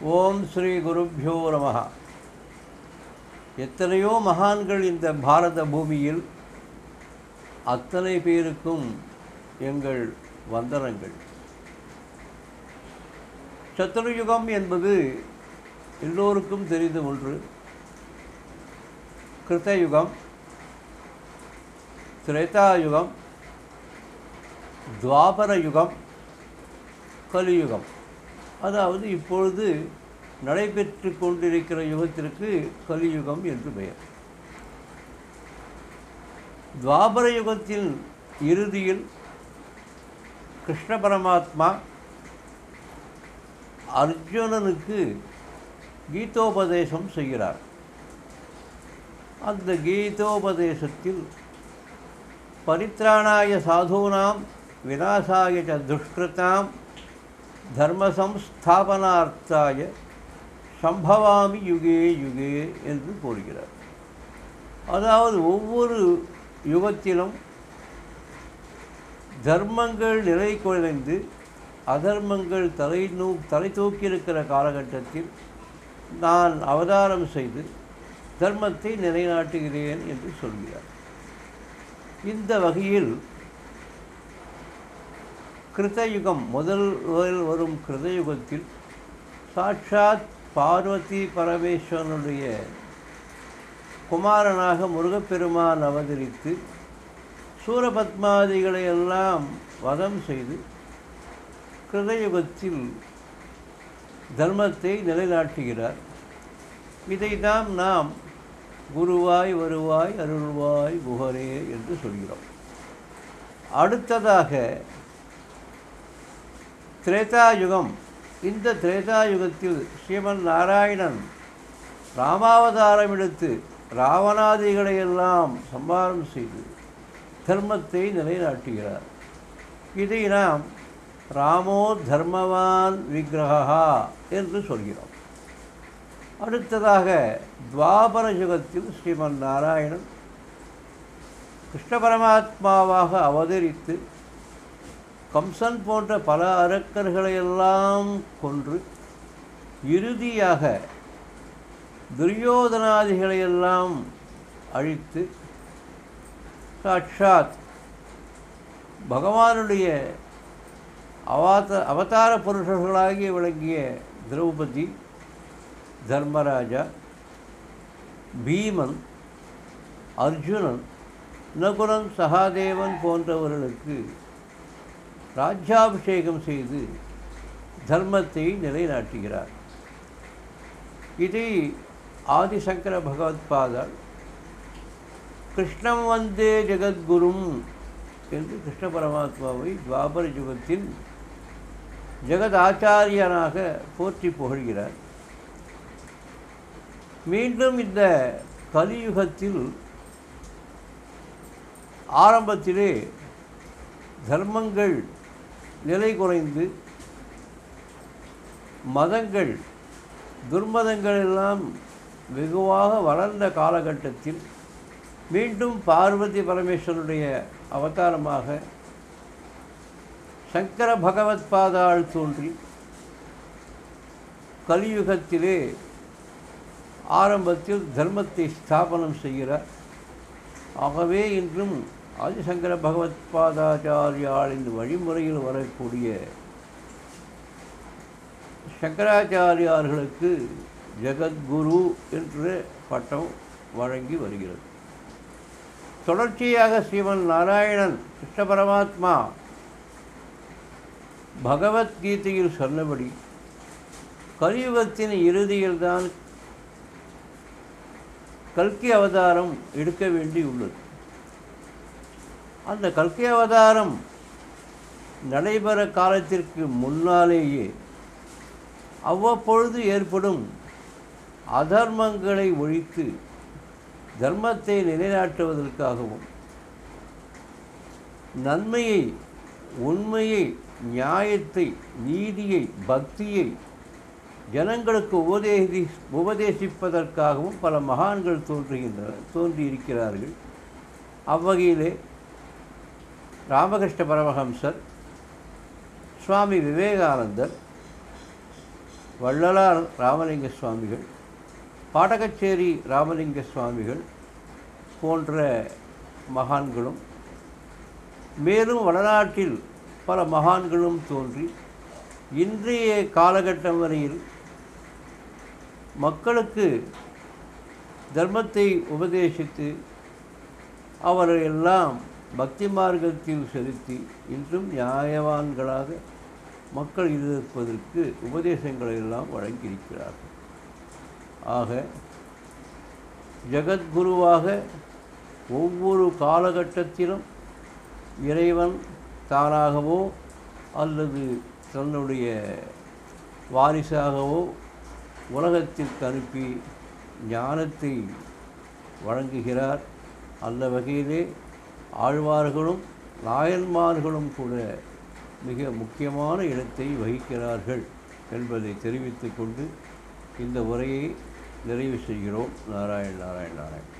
ஓம் ஸ்ரீ குருப்பியோ நமகா எத்தனையோ மகான்கள் இந்த பாரத பூமியில் அத்தனை பேருக்கும் எங்கள் வந்தனங்கள். சத்துருயுகம் என்பது எல்லோருக்கும் தெரிந்த ஒன்று. கிருத்தயுகம் திரேதாயுகம் துவாபர யுகம் கலியுகம். அதாவது இப்பொழுது நடைபெற்று கொண்டிருக்கிற யுகத்திற்கு கலியுகம் என்று பெயர். துவாபர யுகத்தின் இறுதியில் கிருஷ்ண பரமாத்மா அர்ஜுனனுக்கு கீதோபதேசம் செய்கிறார். அந்த கீதோபதேசத்தில் பரித்ராணாய சாதூனாம் விநாசாய ச தர்மசம்ஸ்தாபனார்த்தாய சம்பவாமி யுகே யுகே என்று கூறுகிறார் அதாவது ஒவ்வொரு யுகத்திலும் தர்மங்கள் நிலை குறைந்து அதர்மங்கள் தலை நூ தலை தூக்கியிருக்கிற காலகட்டத்தில் நான் அவதாரம் செய்து தர்மத்தை நிலைநாட்டுகிறேன் என்று சொல்கிறார். இந்த வகையில் கிருதயுகம் முதல் வரும் கிருதயுகத்தில் சாட்சாத் பார்வதி பரமேஸ்வரனுடைய குமாரனாக முருகப்பெருமான் அவதரித்து சூரபத்மாதிகளை எல்லாம் வதம் செய்து கிருதயுகத்தில் தர்மத்தை நிலைநாட்டுகிறார். இதை நாம் நாம் குருவாய் வருவாய் அருள்வாய் புகரே என்று சொல்கிறோம். அடுத்ததாக திரேதாயுகம். இந்த திரேதாயுகத்தில் ஸ்ரீமன் நாராயணன் ராமாவதாரம் எடுத்து ராவணாதிகளை எல்லாம் சம்பாரம் செய்து தர்மத்தை நிலைநாட்டுகிறார். இதை நாம் ராமோ தர்மவான் விக்கிரகா என்று சொல்கிறோம். அடுத்ததாக துவாபர யுகத்தில் ஸ்ரீமன் நாராயணன் கிருஷ்ண பரமாத்மாவாக அவதரித்து கம்சன் போன்ற பல அரக்கர்களையெல்லாம் கொன்று இறுதியாக துரியோதனாதிகளையெல்லாம் அழித்து சாட்சாத் பகவானுடைய அவாத அவதார புருஷர்களாகி விளங்கிய திரௌபதி தர்மராஜா பீமன் அர்ஜுனன் நகுலன் சகாதேவன் போன்றவர்களுக்கு ராஜ்யாபிஷேகம் செய்து தர்மத்தை நிலைநாட்டுகிறார். இதை ஆதிசங்கர பகவத்பாதர் கிருஷ்ணம் வந்தே ஜெகத்குரும் என்று கிருஷ்ண பரமாத்மாவை துவாபர யுகத்தில் ஜெகத் ஆச்சாரியனாக போற்றி புகழ்கிறார். மீண்டும் இந்த கலியுகத்தில் ஆரம்பத்திலே தர்மங்கள் நிலை குறைந்து மதங்கள் துர்மதங்கள் எல்லாம் வெகுவாக வளர்ந்த காலகட்டத்தில் மீண்டும் பார்வதி பரமேஸ்வருடைய அவதாரமாக சங்கர பகவத் பாதாள் தோன்றி கலியுகத்திலே ஆரம்பத்தில் தர்மத்தை ஸ்தாபனம் செய்கிறார். ஆகவே இன்றும் ஆதிசங்கர பகவத் பாதாச்சாரியாளின் வழிமுறையில் வரக்கூடிய சங்கராச்சாரியார்களுக்கு ஜெகத்குரு என்ற பட்டம் வழங்கி வருகிறது. தொடர்ச்சியாக ஸ்ரீமன் நாராயணன் கிருஷ்ண பரமாத்மா பகவத்கீதையில் சொன்னபடி கலியுகத்தின் இறுதியில்தான் கல்கி அவதாரம் எடுக்க வேண்டியுள்ளது. அந்த கல்கி அவதாரம் நடைபெற காலத்திற்கு முன்னாலேயே அவ்வப்பொழுது ஏற்படும் அதர்மங்களை ஒழித்து தர்மத்தை நிலைநாட்டுவதற்காகவும் நன்மையை உண்மையை நியாயத்தை நீதியை பக்தியை ஜனங்களுக்கு உபதேசி உபதேசிப்பதற்காகவும் பல மகான்கள் தோன்றுகின்றன தோன்றியிருக்கிறார்கள். அவ்வகையிலே ராமகிருஷ்ண பரமஹம்சர் சுவாமி விவேகானந்தர் வள்ளலார் ராமலிங்க சுவாமிகள் பாடகச்சேரி ராமலிங்க சுவாமிகள் போன்ற மகான்களும் மேலும் வடநாட்டில் பல மகான்களும் தோன்றி இன்றைய காலகட்டம் வரையில் மக்களுக்கு தர்மத்தை உபதேசித்து அவரையெல்லாம் பக்தி மார்க்கத்தில் செலுத்தி இன்றும் நியாயவான்களாக மக்கள் இருப்பதற்கு உபதேசங்களை எல்லாம் வழங்கியிருக்கிறார்கள். ஆக ஜெகத்குருவாக ஒவ்வொரு காலகட்டத்திலும் இறைவன் தானாகவோ அல்லது தன்னுடைய வாரிசாகவோ உலகத்திற்கு அனுப்பி ஞானத்தை வழங்குகிறார். அந்த வகையிலே ஆழ்வார்களும் நாயன்மார்களும் கூட மிக முக்கியமான இடத்தை வகிக்கிறார்கள் என்பதை தெரிவித்து கொண்டு இந்த உரையை நிறைவு செய்கிறோம். நாராயண் நாராயண் நாராயண்.